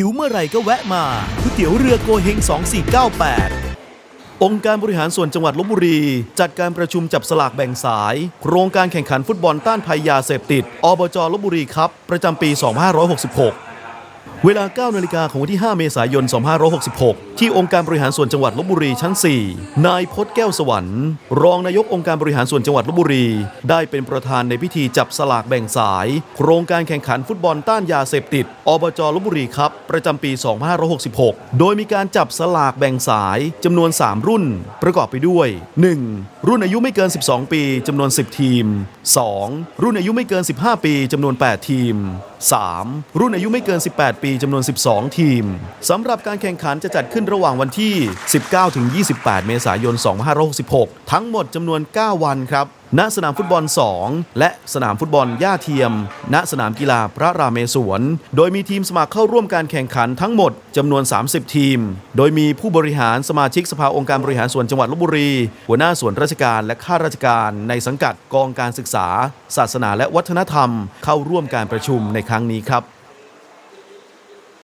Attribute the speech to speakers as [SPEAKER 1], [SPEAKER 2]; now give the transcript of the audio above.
[SPEAKER 1] หิวเมื่อไหร่ก็แวะมาก๋วยเตี๋ยวเรือโกเฮง 2498องค์การบริหารส่วนจังหวัดลบบุรี จัดการประชุมจับสลากแบ่งสาย โครงการแข่งขันฟุตบอลต้านภัยยาเสพติด อบจลบบุรีครับ ประจำปี 2566เวลา 9 นาฬิกาของวันที่ 5 เมษายน 2566 ที่องค์การบริหารส่วนจังหวัดลบบุรีชั้น 4 นายพจน์แก้วสวรรค์ รองนายกองค์การบริหารส่วนจังหวัดลบบุรี ได้เป็นประธานในพิธีจับสลากแบ่งสาย โครงการแข่งขันฟุตบอลต้านยาเสพติด อบจลบบุรีครับ ประจำปี 2566 โดยมีการจับสลากแบ่งสายจำนวน 3 รุ่น ประกอบไปด้วย 1. รุ่นอายุไม่เกิน 12 ปีจำนวน 10 ทีม 2. รุ่นอายุไม่เกิน 15 ปีจำนวน 8 ทีม 3. รุ่นอายุไม่เกิน 18ปีจำนวน 12 ทีมสำหรับการแข่งขันจะจัดขึ้นระหว่างวันที่ 19-28 เมษายน 2566 ทั้งหมดจำนวน 9 วันครับณสนามฟุตบอล 2 และสนามฟุตบอลย่าเทียม ณสนามกีฬาพระรามเมศวร โดยมีทีมสมัครเข้าร่วมการแข่งขันทั้งหมดจำนวน 30 ทีม โดยมีผู้บริหารสมาชิกสภาองค์การบริหารส่วนจังหวัดลบบุรี หัวหน้าส่วนราชการและข้าราชการในสังกัดกองการศึกษา ศาสนาและวัฒนธรรม เข้าร่วมการประชุมในครั้งนี้ครับ